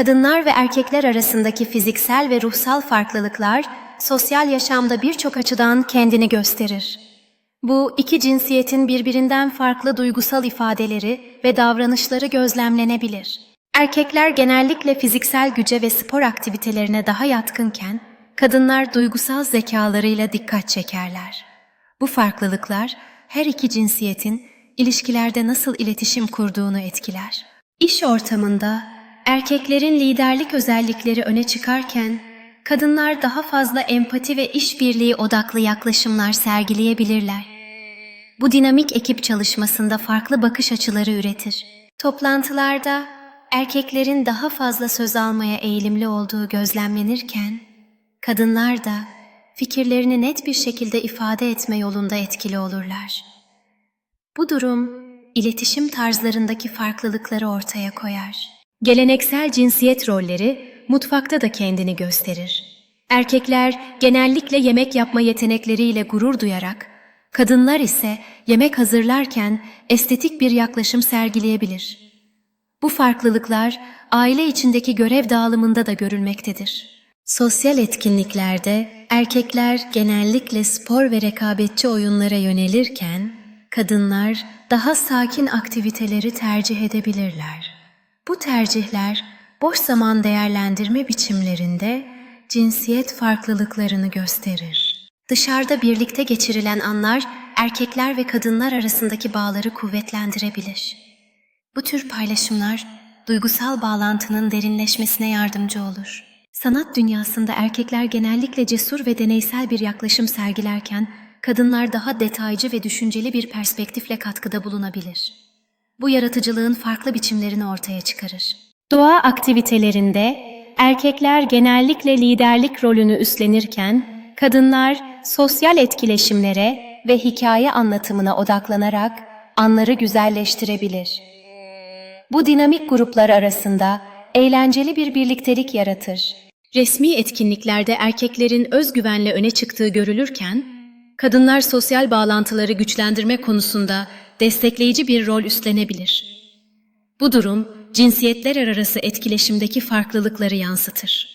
Kadınlar ve erkekler arasındaki fiziksel ve ruhsal farklılıklar sosyal yaşamda birçok açıdan kendini gösterir. Bu iki cinsiyetin birbirinden farklı duygusal ifadeleri ve davranışları gözlemlenebilir. Erkekler genellikle fiziksel güce ve spor aktivitelerine daha yatkınken, kadınlar duygusal zekalarıyla dikkat çekerler. Bu farklılıklar her iki cinsiyetin ilişkilerde nasıl iletişim kurduğunu etkiler. İş ortamında erkeklerin liderlik özellikleri öne çıkarken, kadınlar daha fazla empati ve işbirliği odaklı yaklaşımlar sergileyebilirler. Bu dinamik ekip çalışmasında farklı bakış açıları üretir. Toplantılarda erkeklerin daha fazla söz almaya eğilimli olduğu gözlemlenirken, kadınlar da fikirlerini net bir şekilde ifade etme yolunda etkili olurlar. Bu durum iletişim tarzlarındaki farklılıkları ortaya koyar. Geleneksel cinsiyet rolleri mutfakta da kendini gösterir. Erkekler genellikle yemek yapma yetenekleriyle gurur duyarak, kadınlar ise yemek hazırlarken estetik bir yaklaşım sergileyebilir. Bu farklılıklar aile içindeki görev dağılımında da görülmektedir. Sosyal etkinliklerde erkekler genellikle spor ve rekabetçi oyunlara yönelirken kadınlar daha sakin aktiviteleri tercih edebilirler. Bu tercihler boş zaman değerlendirme biçimlerinde cinsiyet farklılıklarını gösterir. Dışarıda birlikte geçirilen anlar erkekler ve kadınlar arasındaki bağları kuvvetlendirebilir. Bu tür paylaşımlar duygusal bağlantının derinleşmesine yardımcı olur. Sanat dünyasında erkekler genellikle cesur ve deneysel bir yaklaşım sergilerken kadınlar daha detaycı ve düşünceli bir perspektifle katkıda bulunabilir. Bu yaratıcılığın farklı biçimlerini ortaya çıkarır. Doğa aktivitelerinde erkekler genellikle liderlik rolünü üstlenirken kadınlar sosyal etkileşimlere ve hikaye anlatımına odaklanarak anları güzelleştirebilir. Bu dinamik gruplar arasında eğlenceli bir birliktelik yaratır. Resmi etkinliklerde erkeklerin özgüvenle öne çıktığı görülürken, kadınlar sosyal bağlantıları güçlendirme konusunda destekleyici bir rol üstlenebilir. Bu durum cinsiyetler arası etkileşimdeki farklılıkları yansıtır.